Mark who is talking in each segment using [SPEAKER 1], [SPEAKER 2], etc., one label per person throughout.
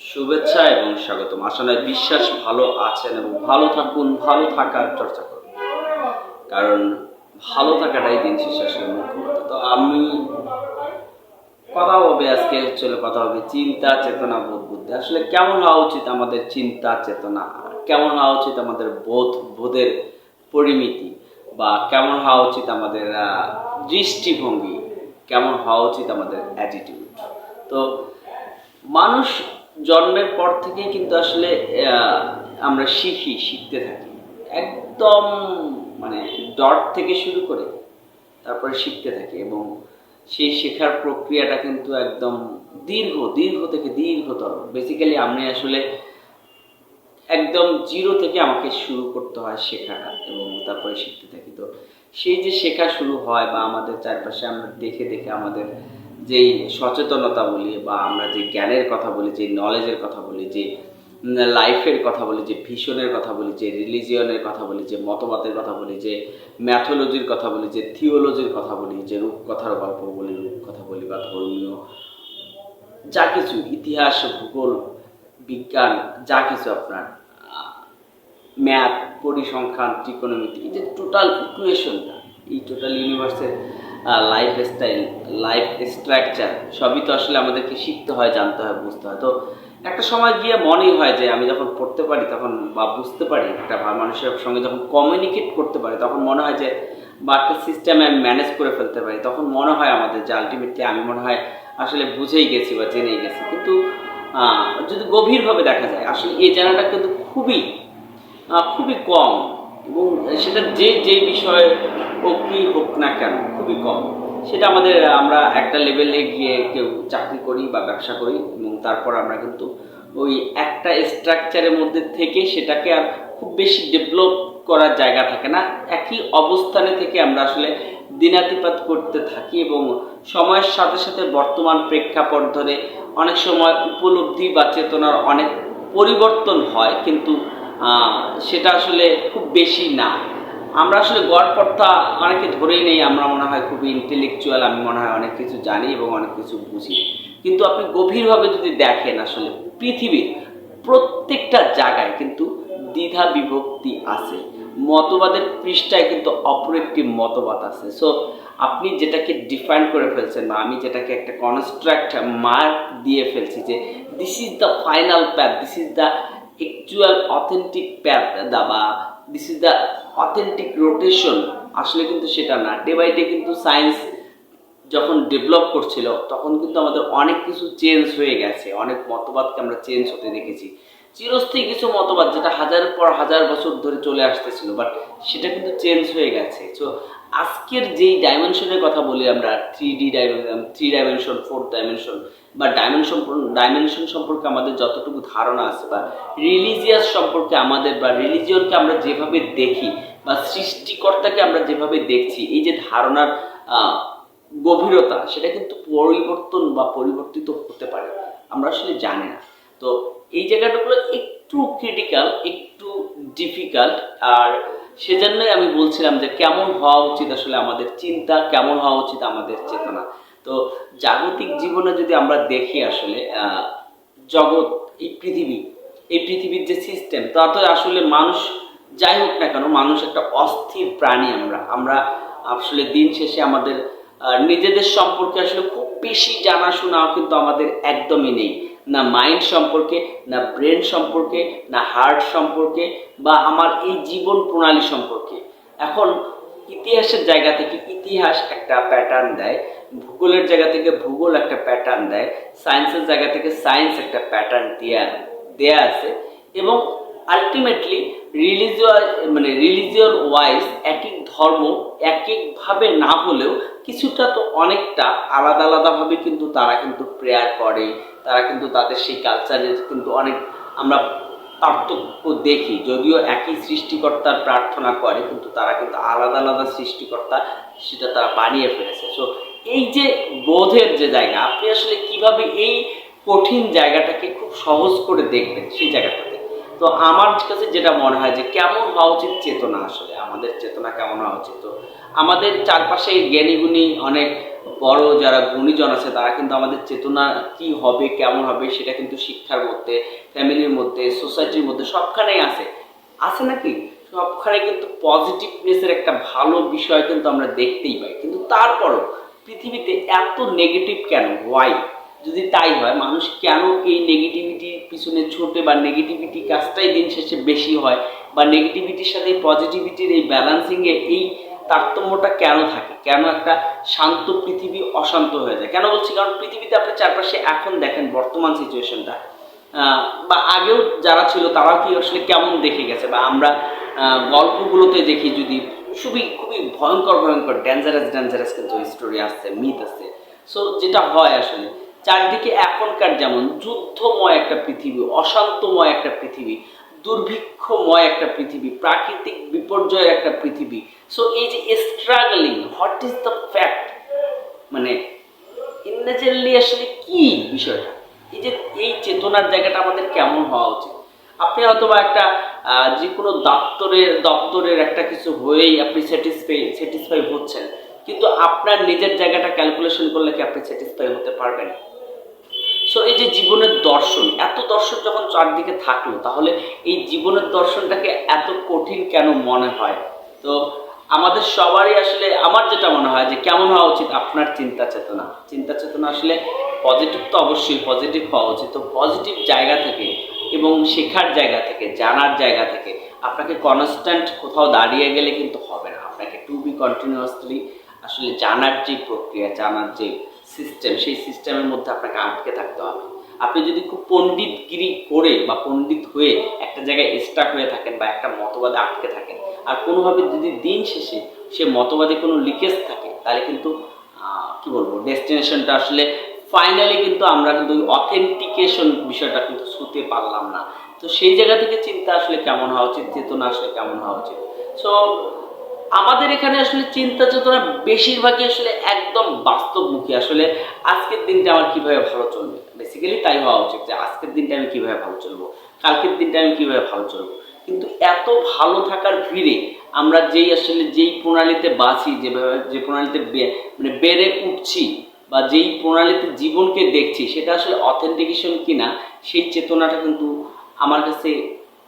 [SPEAKER 1] শুভেচ্ছা এবং স্বাগতম। নয় বিশ্বাস ভালো আছেন এবং ভালো থাকুন, ভালো থাকার চর্চা করুন। কারণ ভালো থাকাটাই দিন শেষে আসলে মুখ্য কথা। তো আমি কথা হবে আজকে হলো কথা হবে চিন্তা, চেতনা, বোধ, বুদ্ধি। আসলে কেমন হওয়া উচিত আমাদের চিন্তা, চেতনা? কেমন হওয়া উচিত আমাদের বোধ, বোধের পরিমিতি? বা কেমন হওয়া উচিত আমাদের দৃষ্টিভঙ্গি? কেমন হওয়া উচিত আমাদের অ্যাটিটিউড তো মানুষ জন্মের পর থেকেই কিন্তু আসলে আমরা শিখি, শিখতে থাকি। একদম মানে ডট থেকে শুরু করে তারপরে শিখতে থাকি এবং সেই শেখার প্রক্রিয়াটা কিন্তু একদম দীর্ঘ দীর্ঘ থেকে দীর্ঘতর। বেসিক্যালি আমি আসলে একদম জিরো থেকে আমাকে শুরু করতে হয় শেখাটা এবং তারপরে শিখতে থাকি। তো সেই যে শেখা শুরু হয় বা আমাদের চারপাশে আমরা দেখে দেখে আমাদের যেই সচেতনতা বলি বা আমরা যে জ্ঞানের কথা বলি, যে নলেজের কথা বলি, যে লাইফের কথা বলি, যে ভিশনের কথা বলি, যে রিলিজিয়নের কথা বলি, যে মতবাদের কথা বলি, যে ম্যাথোলজির কথা বলি, যে থিওলজির কথা বলি, যে রূপকথার গল্প বলি, রূপকথা বলি বা ধর্মীয় যা কিছু ইতিহাস, ভূগোল, বিজ্ঞান, যা কিছু আপনার ম্যাথ পরিসংখ্যান ত্রিকোণমিতি এই যে টোটাল ইকুয়েশনটা এই টোটাল ইউনিভার্সের লাইফ স্টাইল লাইফ স্ট্রাকচার সবই তো আসলে আমাদেরকে শিখতে হয়, জানতে হয়, বুঝতে হয়। তো একটা সময় গিয়ে মনেই হয় যে আমি যখন পড়তে পারি, তখন বা বুঝতে পারি, একটা মানুষের সঙ্গে যখন কমিউনিকেট করতে পারি, তখন মনে হয় যে বা একটা সিস্টেমে আমি ম্যানেজ করে ফেলতে পারি। তখন মনে হয় আমাদের যে আলটিমেটলি আমি মনে হয় আসলে বুঝেই গেছি বা জেনেই গেছি। কিন্তু যদি গভীরভাবে দেখা যায়, আসলে এই জানাটা কিন্তু খুবই খুবই কম। এবং সেটা যে যে বিষয় হোক কি হোক না কেন, খুবই কম। সেটা আমাদের, আমরা একটা লেভেলে গিয়ে কেউ চাকরি করি বা ব্যবসা করি এবং তারপর আমরা কিন্তু ওই একটা স্ট্রাকচারের মধ্যে থেকে সেটাকে আর খুব বেশি ডেভেলপ করার জায়গা থাকে না। একই অবস্থানে থেকে আমরা আসলে দিনাতিপাত করতে থাকি এবং সময়ের সাথে সাথে বর্তমান প্রেক্ষাপট ধরে অনেক সময় উপলব্ধি বা চেতনার অনেক পরিবর্তন হয়, কিন্তু সেটা আসলে খুব বেশি না। আমরা আসলে গড়পড়তা অনেকে ধরেই নেই, আমরা মনে হয় খুবই ইন্টেলেকচুয়াল আমি মনে হয় অনেক কিছু জানি এবং অনেক কিছু বুঝি। কিন্তু আপনি গভীরভাবে যদি দেখেন আসলে পৃথিবীর প্রত্যেকটা জায়গায় কিন্তু দ্বিধা বিভক্তি আছে। মতবাদের পৃষ্ঠায় কিন্তু অপর একটি মতবাদ আছে। সো আপনি যেটাকে ডিফাইন করে ফেলছেন বা আমি যেটাকে একটা কনস্ট্রাক্ট মার্ক দিয়ে ফেলছি যে this is the final path this is the actual authentic path বা this is the authentic rotation আসলে কিন্তু সেটা না। ডে বাই ডে কিন্তু সায়েন্স যখন ডেভেলপ করছিল, তখন কিন্তু আমাদের অনেক কিছু চেঞ্জ হয়ে গেছে। অনেক মতবাদকে আমরা চেঞ্জ হতে দেখেছি। চিরস্থায়ী কিছু মতবাদ যেটা হাজার পর হাজার বছর ধরে চলে আসতেছিল বাট সেটা কিন্তু চেঞ্জ হয়ে গেছে। তো আজকের যেই ডাইমেনশনের কথা বলি আমরা three D three dimension fourth dimension বা ডাইমেনশন ডাইমেনশন সম্পর্কে আমাদের যতটুকু ধারণা আছে, বা রিলিজিয়াস সম্পর্কে আমাদের, বা রিলিজিয়নকে আমরা যেভাবে দেখি, বা সৃষ্টিকর্তাকে আমরা যেভাবে দেখছি, এই যে ধারণার গভীরতা, সেটা কিন্তু পরিবর্তন বা পরিবর্তিত হতে পারে। আমরা আসলে জানি না। তো এই জায়গাটাগুলো একটু ক্রিটিক্যাল একটু ডিফিকাল্ট আর সেজন্যই আমি বলছিলাম যে কেমন হওয়া উচিত আসলে আমাদের চিন্তা, কেমন হওয়া উচিত আমাদের চেতনা। তো জাগতিক জীবনে যদি আমরা দেখি আসলে জগৎ, এই পৃথিবী, এই পৃথিবীর যে সিস্টেম তাতে আসলে মানুষ যাই হোক না কেন, মানুষ একটা অস্থির প্রাণী আমরা। আমরা আসলে দিন শেষে আমাদের নিজেদের সম্পর্কে আসলে খুব বেশি জানাশোনাও কিন্তু আমাদের একদমই নেই। না মাইন্ড সম্পর্কে, না ব্রেন সম্পর্কে, না হার্ট সম্পর্কে, বা আমার এই জীবন প্রণালী সম্পর্কে। এখন ইতিহাসের জায়গা থেকে ইতিহাস একটা প্যাটার্ন দেয়, ভূগোলের জায়গা থেকে ভূগোল একটা প্যাটার্ন দেয় সায়েন্সের জায়গা থেকে সায়েন্স একটা প্যাটার্ন দেয়া দেয়া আছে। এবং আলটিমেটলি রিলিজিয়াস মানে রিলিজিয়ন ওয়াইজ এক এক ধর্ম এক একভাবে না হলেও কিছুটা তো অনেকটা আলাদা আলাদাভাবে কিন্তু তারা কিন্তু প্রেয়ার করে তারা কিন্তু তাদের সেই কালচারের কিন্তু অনেক আমরা পার্থক্য দেখি। যদিও একই সৃষ্টিকর্তার প্রার্থনা করে, কিন্তু তারা কিন্তু আলাদা আলাদা সৃষ্টিকর্তা সেটা তারা বানিয়ে ফেলেছে। সো এই যে বোধের যে জায়গা, আপনি আসলে কীভাবে এই কঠিন জায়গাটাকে খুব সহজ করে দেখবেন সেই জায়গাটাতে? তো আমার কাছে যেটা মনে হয় যে কেমন হওয়া উচিত চেতনা আসলে? আমাদের চেতনা কেমন হওয়া উচিত? তো আমাদের চারপাশে জ্ঞানীগুণী অনেক বড় যারা গুণীজন আছে, তারা কিন্তু আমাদের চেতনা কি হবে, কেমন হবে, সেটা কিন্তু শিক্ষার মধ্যে, ফ্যামিলির মধ্যে, সোসাইটির মধ্যে সবখানেই আছে। আছে নাকি? সবখানে কিন্তু পজিটিভনেসের একটা ভালো বিষয় কিন্তু আমরা দেখতেই পাই। কিন্তু তারপরও পৃথিবীতে এত নেগেটিভ কেন? ওয়াই যদি তাই হয়, মানুষ কেন এই নেগেটিভিটির পিছনে ছোটে বা নেগেটিভিটি কাজটাই দিন শেষে বেশি হয়? বা নেগেটিভিটির সাথে পজিটিভিটির এই ব্যালেন্সিংয়ে এই তারতম্যটা কেন থাকে? কেন একটা শান্ত পৃথিবী অশান্ত হয়ে যায়? কেন বলছি? কারণ পৃথিবীতে আপনি চারপাশে এখন দেখেন বর্তমান সিচুয়েশনটা বা আগেও যারা ছিল তারা কি আসলে কেমন দেখে গেছে? বা আমরা গল্পগুলোতে দেখি যদি, খুবই খুবই ভয়ঙ্কর ভয়ঙ্কর ডেঞ্জারাস ডেঞ্জারাস কিন্তু স্টোরি আসছে মিথ আছে সো যেটা হয় আসলে, চারদিকে এখনকার যেমন যুদ্ধময় একটা পৃথিবী, অশান্তময় একটা পৃথিবী দুর্ভিক্ষময় একটা পৃথিবী, প্রাকৃতিক বিপর্যয়ের একটা পৃথিবী। সো এই যে struggling what is the fact মানে ইন্নাচারালি আসলে কি বিষয়টা? এই যে, এই চেতনার জায়গাটা আমাদের কেমন হওয়া উচিত? আপনি হয়তো বা একটা যে কোনো দপ্তরের দপ্তরের একটা কিছু হয়েই আপনি স্যাটিসফাই স্যাটিসফাই হচ্ছেন। কিন্তু আপনার নিজের জায়গাটা ক্যালকুলেশন করলে কি আপনি স্যাটিসফাই হতে পারবেন? সো এই যে জীবনের দর্শন, এত দর্শন যখন চারদিকে থাকল, তাহলে এই জীবনের দর্শনটাকে এত কঠিন কেন মনে হয়? তো আমাদের সবারই আসলে, আমার যেটা মনে হয় যে কেমন হওয়া উচিত, আপনার চিন্তা চেতনা। চিন্তা চেতনা আসলে পজিটিভ তো অবশ্যই পজিটিভ হওয়া উচিত। তো পজিটিভ জায়গা থেকে এবং শেখার জায়গা থেকে, জানার জায়গা থেকে আপনাকে কনস্ট্যান্ট কোথাও দাঁড়িয়ে গেলে কিন্তু হবে না। আপনাকে টু বি কন্টিনিউয়াসলি আসলে জানার যে প্রক্রিয়া, জানার যে সিস্টেম সেই সিস্টেমের মধ্যে আপনাকে আটকে থাকতে হবে। আপনি যদি খুব পণ্ডিতগিরি করে বা পণ্ডিত হয়ে একটা জায়গায় স্টাক হয়ে থাকেন বা একটা মতবাদে আটকে থাকেন, আর কোনোভাবে যদি দিন শেষে সে মতবাদে কোনো লিকেজ থাকে, তাহলে কিন্তু কি বলব ডেস্টিনেশনটা আসলে ফাইনালি কিন্তু আমরা কিন্তু অথেন্টিকেশন বিষয়টা কিন্তু ছুতে পারলাম না। তো সেই জায়গা থেকে চিন্তা আসলে কেমন হওয়া উচিত, চেতনা আসলে কেমন হওয়া উচিত? সো আমাদের এখানে আসলে চিন্তা চেতনা বেশিরভাগই আসলে একদম বাস্তবমুখী। আসলে আজকের দিনটা আমার কীভাবে ভালো চলবে? বেসিক্যালি তাই হওয়া উচিত যে আজকের দিনটা আমি কীভাবে ভালো চলবো? কালকের দিনটা আমি কীভাবে ভালো চলবো? কিন্তু এত ভালো থাকার ভিড়ে আমরা যেই আসলে যেই প্রণালীতে বাঁচি যেভাবে যে প্রণালীতে মানে বেড়ে উঠছি বা যেই প্রণালীতে জীবনকে দেখছি, সেটা আসলে অথেন্টিকেশন কিনা, সেই চেতনাটা কিন্তু আমার কাছে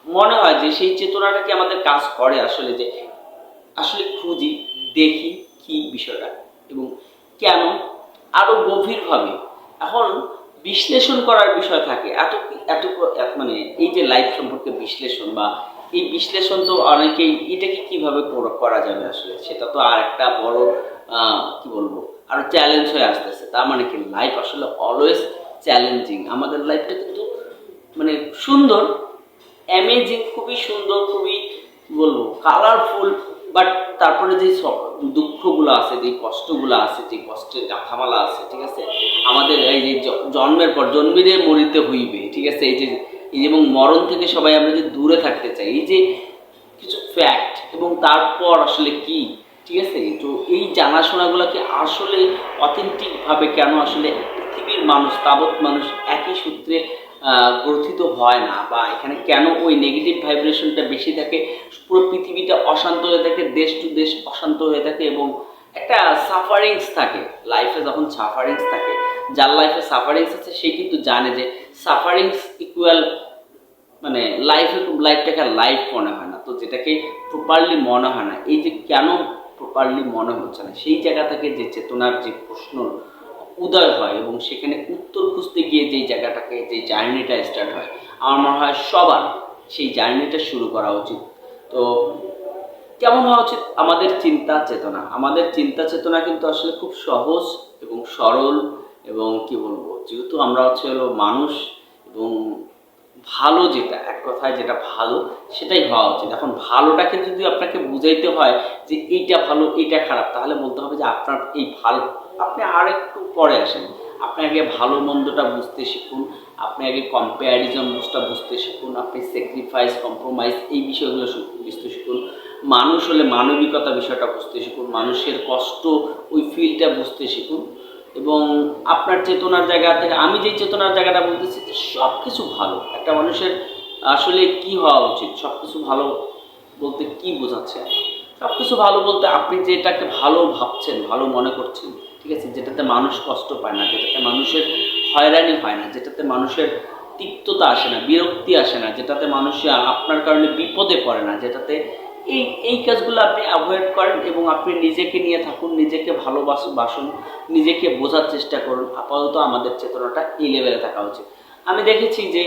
[SPEAKER 1] মনে হয় যে সেই চেতনাটা কি আমাদের কাজ করে আসলে যে আসলে খুঁজি, দেখি কি বিষয়টা এবং কেন আরও গভীরভাবে। এখন বিশ্লেষণ করার বিষয় থাকে। এত এত মানে এই যে লাইফ সম্পর্কে বিশ্লেষণ বা এই বিশ্লেষণ তো অনেকেই, এটাকে কীভাবে করা- যাবে আসলে? সেটা তো আর একটা বড় কি বলব, আরও চ্যালেঞ্জ হয়ে আসতেছে। তার মানে কি লাইফ আসলে অলওয়েজ চ্যালেঞ্জিং আমাদের লাইফটা কিন্তু মানে সুন্দর অ্যামেজিং খুবই সুন্দর, খুবই বলব কালারফুল বাট তারপরে যে দুঃখগুলো আছে, যে কষ্টগুলো আছে, যে কষ্টের গাথামালা আছে, ঠিক আছে? আমাদের এই যে জন্মের পর জন্মিরে মরিতে হইবে, ঠিক আছে? এই যে এবং মরণ থেকে সবাই আমরা যে দূরে থাকতে চাই, এই যে কিছু ফ্যাক্ট এবং তারপর আসলে কি, ঠিক আছে? তো এই জানাশোনাগুলোকে আসলে অথেন্টিকভাবে কেন আসলে পৃথিবীর মানুষ, তাবৎ মানুষ একই সূত্রে গ্রথিত হয় না বা এখানে কেন ওই নেগেটিভ ভাইব্রেশনটা বেশি থাকে? পুরো পৃথিবীটা অশান্ত হয়ে থাকে, দেশ টু দেশ অশান্ত হয়ে থাকে এবং একটা সাফারিংস থাকে। লাইফে যখন সাফারিংস থাকে, যার লাইফে সাফারিংস আছে, সে কিন্তু জানে যে সাফারিংস ইকুয়াল মানে লাইফে লাইফটাকে লাইফ মনে হয় না। তো যেটাকে প্রপারলি মনে হয় না, এই যে কেন প্রপারলি মনে হচ্ছে না, সেই জায়গা থেকে যে চেতনার যে প্রশ্ন উদয় হয় এবং সেখানে উত্তর খুঁজতে গিয়ে যেই জায়গাটাকে যে জার্নিটা স্টার্ট হয়, আমার মনে হয় সবার সেই জার্নিটা শুরু করা উচিত। তো কেমন হওয়া উচিত? আমাদের চিন্তা চেতনা। আমাদের চিন্তা চেতনা কিন্তু আসলে খুব সহজ এবং সরল এবং কি বলব, যেহেতু আমরা হচ্ছে হলো মানুষ এবং ভালো যেটা, এক কথায় যেটা ভালো, সেটাই হওয়া উচিত। এখন ভালোটাকে যদি আপনাকে বুঝাইতে হয় যে এইটা ভালো, এইটা খারাপ, তাহলে বলতে হবে যে আপনার এই ভালো। আপনি আর একটু পরে আসেন। আপনি আগে ভালো মন্দটা বুঝতে শিখুন, আপনি আগে কম্প্যারিজন বুঝটা বুঝতে শিখুন, আপনি স্যাক্রিফাইস কম্প্রোমাইজ এই বিষয়গুলো বুঝতে শিখুন। মানুষ হলে মানবিকতা বিষয়টা বুঝতে শিখুন, মানুষের কষ্ট ওই ফিলটা বুঝতে শিখুন এবং আপনার চেতনার জায়গা থেকে, আমি যে চেতনার জায়গাটা বলতেছি যে সব কিছু ভালো। একটা মানুষের আসলে কি হওয়া উচিত সব কিছু ভালো বলতে কি বোঝাচ্ছে? সব কিছু ভালো বলতে আপনি যেটাকে ভালো ভাবছেন, ভালো মনে করছেন ঠিক আছে? যেটাতে মানুষ কষ্ট পায় না, যেটাতে মানুষের হয়রানি হয় না, যেটাতে মানুষের তিক্ততা আসে না, বিরক্তি আসে না, যেটাতে মানুষ আপনার কারণে বিপদে পড়ে না, যেটাতে এই এই কাজগুলো আপনি অ্যাভয়েড করেন এবং আপনি নিজেকে নিয়ে থাকুন, নিজেকে ভালোবাস বাসুন, নিজেকে বোঝার চেষ্টা করুন। আপাতত আমাদের চেতনাটা এই লেভেলে থাকা উচিত। আমি দেখেছি যে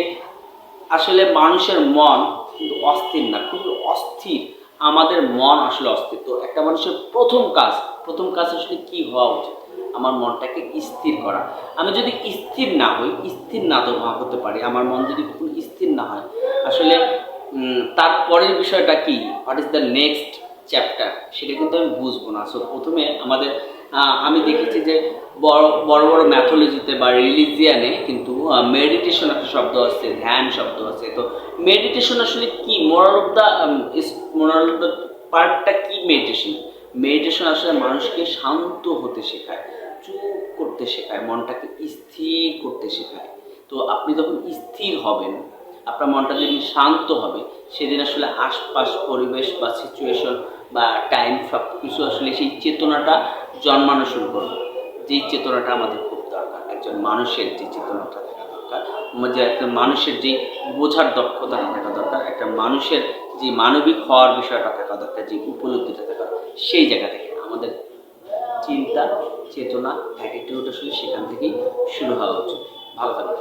[SPEAKER 1] আসলে মানুষের মন কিন্তু অস্থির না খুবই অস্থির। আমাদের মন আসলে অস্থির। তো একটা মানুষের প্রথম কাজ প্রথম কাজ আসলে কি হওয়া উচিত? আমার মনটাকে স্থির করা। আমি যদি স্থির না হই, স্থির না তো হতে পারি। আমার মন যদি কখনো স্থির না হয়, আসলে তারপরের বিষয়টা কি? What is the next chapter সেটা কিন্তু আমি বুঝব না। সো প্রথমে আমাদের আমি দেখেছি যে বড় বড় বড় ম্যাথোলজিতে বা রিলিজিয়ানে কিন্তু মেডিটেশন একটা শব্দ আছে, ধ্যান শব্দ আছে। তো মেডিটেশন আসলে কি? Moral of the moral of the পার্টটা কি মেডিটেশন মেডিটেশন আসলে মানুষকে শান্ত হতে শেখায়। চুপ করতে শেখায়, মনটাকে স্থির করতে শেখায়। তো আপনি যখন স্থির হবেন, আপনার মনটা যেদিন শান্ত হবে, সেদিন আসলে আশপাশ, পরিবেশ বা সিচুয়েশন বা টাইম সব কিছু আসলে সেই চেতনাটা জন্মানো শুরু করবে। যেই চেতনাটা আমাদের খুব দরকার, একজন মানুষের যে চেতনাটা থাকা দরকার, যে একটা মানুষের যে বোঝার দক্ষতাটা থাকা দরকার, একটা মানুষের যে মানবিক হওয়ার বিষয়টা থাকা দরকার, যে উপলব্ধিটা থাকা সেই জায়গা থেকে চিন্তা চেতনা অ্যাটিটিউড আসলে সেখান থেকেই শুরু হওয়া উচিত। ভালো থাকবে